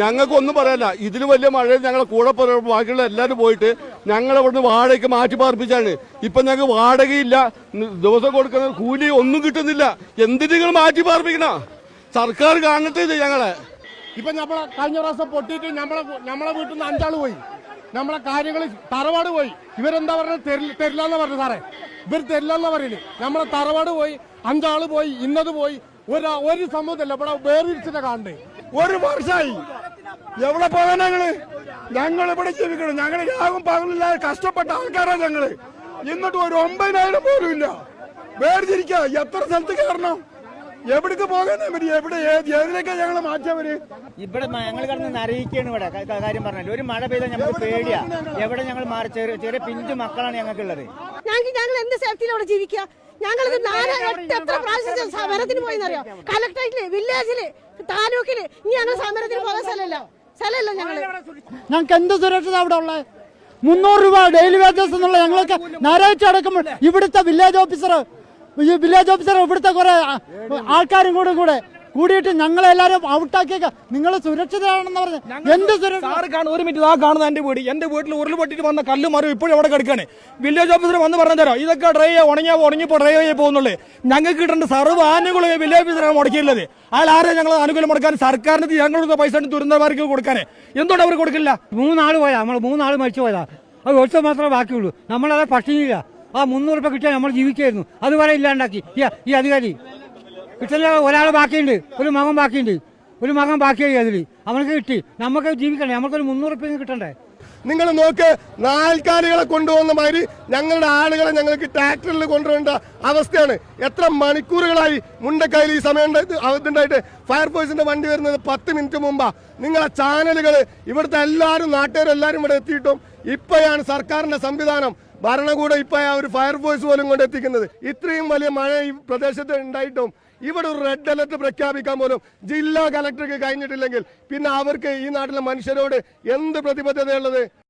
ഞങ്ങൾക്ക് പറയല്ല ഇതിൽ വലിയ മഴയിൽ ഞങ്ങളെ കൂടെ ബാക്കിയുള്ള എല്ലാവരും പോയിട്ട് ഞങ്ങൾ ഇവിടുന്ന് വാടകയ്ക്ക് മാറ്റി പാർപ്പിച്ചാണ്. ഇപ്പം ഞങ്ങൾക്ക് വാടകയില്ല. ദിവസം കൊടുക്കുന്ന കൂലി ഒന്നും കിട്ടുന്നില്ല. എന്തിന് നിങ്ങൾ മാറ്റി പാർപ്പിക്കണ? സർക്കാർ ഇത് ഞങ്ങളെ. ഇപ്പം നമ്മളെ കഴിഞ്ഞ പ്രാവശ്യം പൊട്ടിയിട്ട് നമ്മളെ നമ്മളെ വീട്ടിൽ നിന്ന് അഞ്ചാൾ പോയി. നമ്മളെ കാര്യങ്ങൾ തറവാട് പോയി. ഇവരെന്താ പറഞ്ഞത്? തരില്ല എന്ന് പറഞ്ഞു സാറേ. ഇവർ തരില്ല എന്നാ പറയുന്നത്. നമ്മളെ തറവാട് പോയി അഞ്ചാൾ പോയി ഇന്നത് പോയി. ഒരു ഒരു സംഭവത്തില്ല. ഇവിടെ വേറിരിച്ചിട്ട് കാണണ്ടേ ഒരു വർഷമായി എവിടെ പോകാൻ ഞങ്ങൾ? ഞങ്ങൾ ഇവിടെ ജീവിക്കണം. ഞങ്ങൾ രാഗം പകലില്ലാതെ കഷ്ടപ്പെട്ട ആൾക്കാരാണ് ഞങ്ങൾ. എന്നിട്ട് ഒരു ഒമ്പതിനായിരം പോലും ഇല്ല. വേർതിരിക്ക. എത്ര സ്ഥലത്ത് കയറണം? എവിടേക്ക് പോകാനാ മതി? എവിടെ ഏത് ഏതിലേക്കാ ഞങ്ങൾ മാറ്റിയവര്? ഇവിടെ ഞങ്ങൾ കിടന്ന് അറിയിക്കാണ് ഇവിടെ. കാര്യം പറഞ്ഞാൽ ഒരു മഴ പെയ്താൽ ഞങ്ങൾക്ക് പേടിയാ. എവിടെ ഞങ്ങൾ മാറി ചെറിയ ചെറിയ പിഞ്ചു മക്കളാണ് ഞങ്ങൾക്കുള്ളത്. ഞങ്ങൾക്ക് ഞങ്ങൾ എന്ത് അവിടെ ജീവിക്കുക ഞങ്ങൾ നാല് എട്ട് എത്ര പ്രാവശ്യം സമരത്തിന് പോയെന്നറിയോ? കലക്ടറേറ്റിൽ വില്ലേജിൽ താലൂക്കിൽ ഇനി ഞങ്ങൾ സമരത്തിന് പോകാൻ സ്ഥലമല്ല. സ്ഥലമല്ല ഞങ്ങൾ. ഞങ്ങൾക്ക് എന്ത് സുരക്ഷിത അവിടെ ഉള്ളത് മുന്നൂറ് രൂപ ഡെയിലി വേജസ് എന്നുള്ള ഞങ്ങൾക്ക് ഞായറാഴ്ച അടക്കുമ്പോൾ ഇവിടുത്തെ വില്ലേജ് ഓഫീസർ ഈ വില്ലേജ് ഓഫീസർ ഇവിടുത്തെ കുറെ ആൾക്കാരും കൂടെ കൂടെ കൂടിയിട്ട് ഞങ്ങളെല്ലാരും ഔട്ടാക്കിയേക്ക. നിങ്ങൾ സുരക്ഷിതരാണെന്ന് പറഞ്ഞു. എന്ത് സുരക്ഷ ഒരു മിനിറ്റ് ആ കാണുന്ന എന്റെ വീട്. എന്റെ വീട്ടിൽ ഉരുൾപൊട്ടിട്ട് വന്ന കല്ലും മരം ഇപ്പോഴും അവിടെ കിടക്കാണ്. വില്ലേജ് ഓഫീസർ വന്ന് പറഞ്ഞു തരാം. ഇതൊക്കെ ഡ്രൈ ഉണങ്ങിയാ ഉണങ്ങിപ്പോ ഡ്രൈ ആയി പോകുന്നുള്ളൂ. ഞങ്ങൾക്ക് കിട്ടേണ്ട സർവ ആനുകൂല്യം വില്ലേജ് ഓഫീസറാണ് മുടക്കിയുള്ളത് അയാൾ ആരെ ഞങ്ങൾ ആനുകൂല്യം മുടക്കാൻ? സർക്കാരിന് ഞങ്ങളുടെ പൈസ ദുരന്തമാർക്ക് കൊടുക്കാനേ. എന്തുകൊണ്ട് അവർ കൊടുക്കില്ല? മൂന്നാൾ പോയതാ. നമ്മൾ മൂന്നാൾ മരിച്ചു പോയതാ. അത് ഒറ്റ മാത്രമേ ബാക്കിയുള്ളൂ. നമ്മളത് പട്ടിണിയില്ല ആ മുന്നൂറ് രൂപ കിട്ടിയാൽ നമ്മൾ ജീവിക്കായിരുന്നു. അതുവരെ ഇല്ലാണ്ടാക്കി. ഈ- ഈ അധികാരി. കിട്ടുന്ന ഒരാൾ ബാക്കിയുണ്ട് ഒരു മകൻ ബാക്കിയുണ്ട്. ഒരു മകൻ ബാക്കിയായി അതിൽ അവനക്ക് കിട്ടി. നമുക്ക് ജീവിക്കണ്ടേ? നമുക്കൊരു മുന്നൂറ് ഉപ്പ് കിട്ടണ്ടേ? നിങ്ങൾ നോക്ക് നാൽക്കാലികളെ കൊണ്ടുപോകുന്ന മാതിരി ഞങ്ങളുടെ ആളുകളെ ഞങ്ങൾക്ക് ട്രാക്ടറിൽ കൊണ്ടുവരേണ്ട അവസ്ഥയാണ്. എത്ര മണിക്കൂറുകളായി മുണ്ടക്കായി ഈ സമയം അതുണ്ടായിട്ട് ഫയർഫോഴ്സിന്റെ വണ്ടി വരുന്നത് പത്ത് മിനിറ്റ് മുമ്പാ. നിങ്ങളെ ചാനലുകൾ ഇവിടുത്തെ എല്ലാവരും നാട്ടുകാരെല്ലാവരും ഇവിടെ എത്തിയിട്ടും ഇപ്പോഴാണ് സർക്കാരിന്റെ സംവിധാനം ഭരണകൂടം ഇപ്പൊ ആ ഒരു ഫയർഫോഴ്സ് പോലും കൊണ്ട് എത്തിക്കുന്നത്. ഇത്രയും വലിയ മഴ ഈ പ്രദേശത്ത് ഉണ്ടായിട്ടും ഇവിടെ ഒരു റെഡ് അലർട്ട് പ്രഖ്യാപിക്കാൻ പോലും ജില്ലാ കലക്ടർക്ക് കഴിഞ്ഞിട്ടില്ലെങ്കിൽ പിന്നെ അവർക്ക് ഈ നാട്ടിലെ മനുഷ്യരോട് എന്ത് പ്രതിബദ്ധതയുള്ളത്?